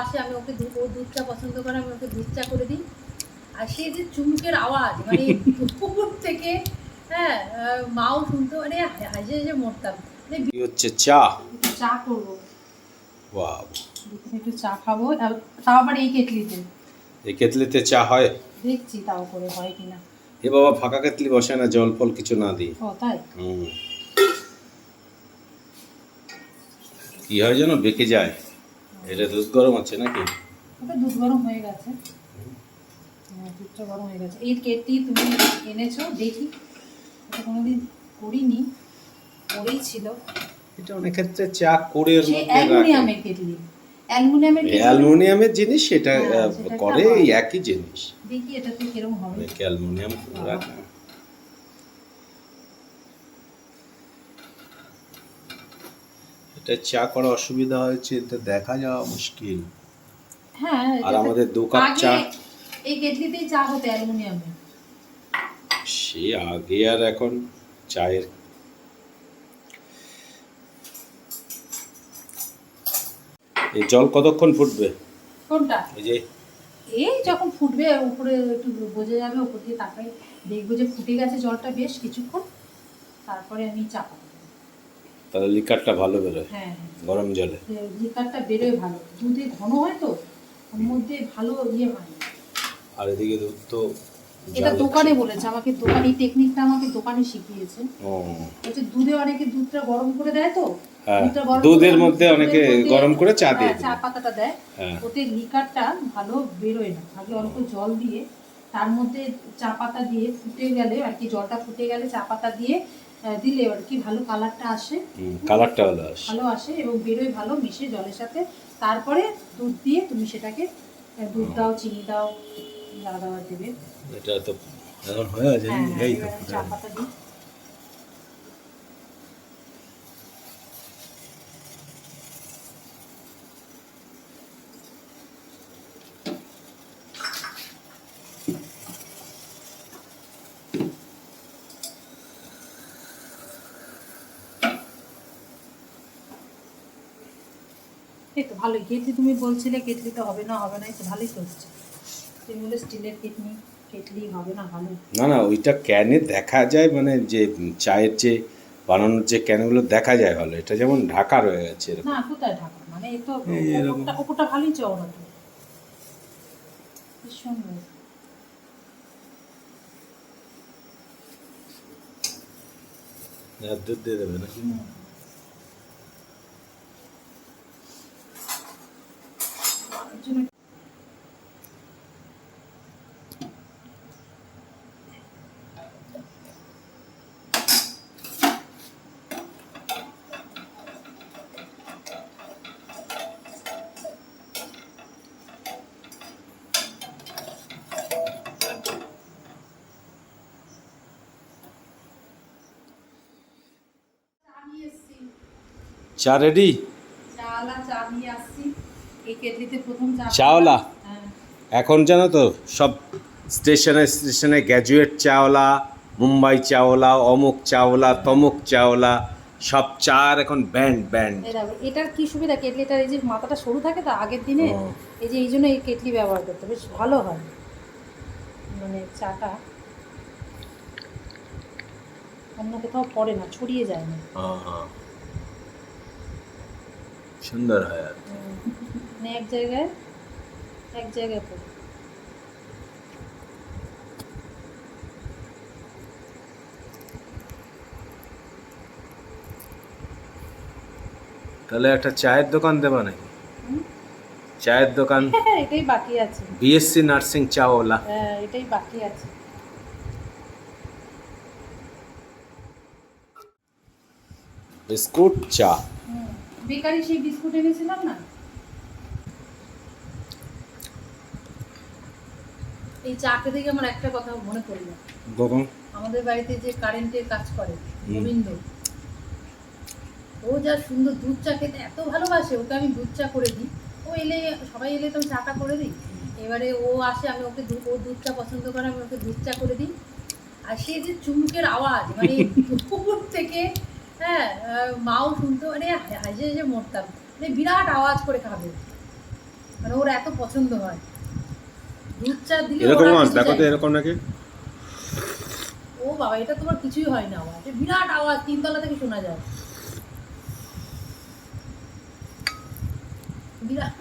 আসে আমি ওকে ও দুধ চা পছন্দ করে আমি ওকে দুধ চা করে দিই। আর সে যে চুমুকের আওয়াজ মানে দুপুর থেকে হ্যাঁ মাও শুনতো মানে হাসে হাসে মরতাম। কি হচ্ছে? চা? চা করব। একটু চা খাব। তাও আবার এই কেটলিতে। এই কেতলিতে চা হয়? দেখছি তাও করে হয় কিনা। এ বাবা ফাঁকা কেতলি বসে না জল ফল কিছু না দিই। ও তাই? হুম। কি হয় যেন বেঁকে যায়। এটা দুধ গরম আছে নাকি? ওটা দুধ গরম হয়ে গেছে। হ্যাঁ দুধটা গরম হয়ে গেছে। এই কেটলি তুমি এনেছো দেখি। এটা কোনোদিন করিনি করেই ছিল। এটা অনেক ক্ষেত্রে চা করে এর মধ্যে রাখে। অ্যালুমিনিয়ামের কেটলি। অ্যালুমিনিয়ামের জিনিস সেটা হ্যাঁ, করে। একই জিনিস। দেখি এটাতে কিরম হবে। অ্যালুমিনিয়াম করে রাখে এটা চা করা অসুবিধা হয়েছে এটা দেখা যাওয়া মুশকিল। হ্যাঁ আর আমাদের দু কাপ চা। এই কেটলিতেই চা হতো অ্যালুমিনিয়ামের সে আগে আর এখন চায়ের এই জল কতক্ষণ ফুটবে? কোনটা? এই যে। এই যখন ফুটবে উপরে একটু বোঝা যাবে উপর দিয়ে তাকাই দেখব যে ফুটে গেছে জলটা বেশ কিছুক্ষণ। তারপরে আমি চাপা দেবো। তাহলে লিকারটা ভালো বেরোয় হ্যাঁ গরম জলে। হ্যাঁ লিকারটা বেরোয় ভালো। দুধে ঘন হয় তো ওর মধ্যে ভালো ইয়ে হয়। আর এদিকে দুধ তো এটা দোকানে বলেছে আমাকে দোকান টেকনিকটা আমাকে দোকানে শিখিয়েছে। ও। হচ্ছে দুধে অনেকে দুধটা গরম করে দেয় তো হ্যাঁ দুধের মধ্যে অনেকে গরম করে চা দিয়ে হ্যাঁ, চা পাতাটা দেয়। হ্যাঁ। ওতে লিকারটা ভালো বেরোয় না। আগে অল্প জল দিয়ে তার মধ্যে চা পাতা দিয়ে ফুটে গেলে আর কি জলটা ফুটে গেলে চা পাতা দিয়ে দিলে আর কি ভালো কালারটা আসে। কালারটা ভালো আসে। ভালো আসে এবং বেরোয় ভালো মিশে জলের সাথে। তারপরে দুধ দিয়ে তুমি সেটাকে দুধ দাও চিনি দাও দাদা দেবে। এটা তো এখন হয়ে আছে হ্যাঁ এই চা পাতা দিই এই তো ভালোই কেটলি তুমি বলছিলে কেটলি তো হবে না হবে না এই তো ভালোই হচ্ছে তুমি বলে স্টিলের কেটলি কেটলি হবে না ভালো না না ওইটা ক্যানে দেখা যায় মানে যে চায়ের যে বানানোর যে ক্যানগুলো দেখা যায় ভালো এটা যেমন ঢাকা রয়ে গেছে এরকম। না কোথায় ঢাকা? মানে এই তো। ওপরটা ওপরটা ভালোই চওড়া তো। দুধ দিয়ে দেবে না চা রেডি চাওয়ালা চা নিয়ে আসছি। এই কেটলিতে প্রথম চা চাওয়ালা? হ্যাঁ। এখন জানো তো সব স্টেশনে স্টেশনে গ্র্যাজুয়েট চাওলা মুম্বাই চাওলা অমুক চাওলা তমুক চাওলা সব চার এখন ব্যান্ড ব্যান্ড এটার কি সুবিধা? কেটলিটার এই যে মাথাটা সরু থাকে তো আগের দিনে এই যে এই জন্য এই কেটলি ব্যবহার করতে বেশ ভালো হয়। মানে চাটা অন্য কোথাও পড়ে না ছড়িয়ে যায় না। সুন্দর হয় আর মানে এক জায়গায় এক জায়গায় পড়ে। তাহলে একটা চায়ের দোকান দেবা নাকি? চায়ের দোকান? এটাই বাকি আছে। বিএসসি নার্সিং চাওলা। হ্যাঁ এটাই বাকি আছে। বিস্কুট চা। বেকারি সেই বিস্কুট এনেছিলাম না? এই চা খেতে গিয়ে আমার একটা কথা মনে পড়ল আমাদের বাড়িতে যে কারেন্টের কাজ করে গোবিন্দ ও যা সুন্দর দুধ চা খেতে এত ভালোবাসে ওকে আমি দুধ চা করে দিই। ও এলে সবাই এলে তো আমি চাটা করে দিই। এবারে ও আসে আমি ওকে দুধ ও দুধ চা পছন্দ করে আমি ওকে দুধ চা করে দিই। আর সে যে চুমুকের আওয়াজ মানে দুপুর থেকে হ্যাঁ মাও শুনতো মানে হাসে হাসে মরতাম। মানে বিরাট আওয়াজ করে খাবে মানে ওর এত পছন্দ হয়। দুধ চা দিলে এরকম আওয়াজ? দেখো তো এরকম নাকি? ও বাবা এটা তোমার কিছুই হয় না। আওয়াজ বিরাট আওয়াজ তিনতলা থেকে শোনা যায়। বিরাট।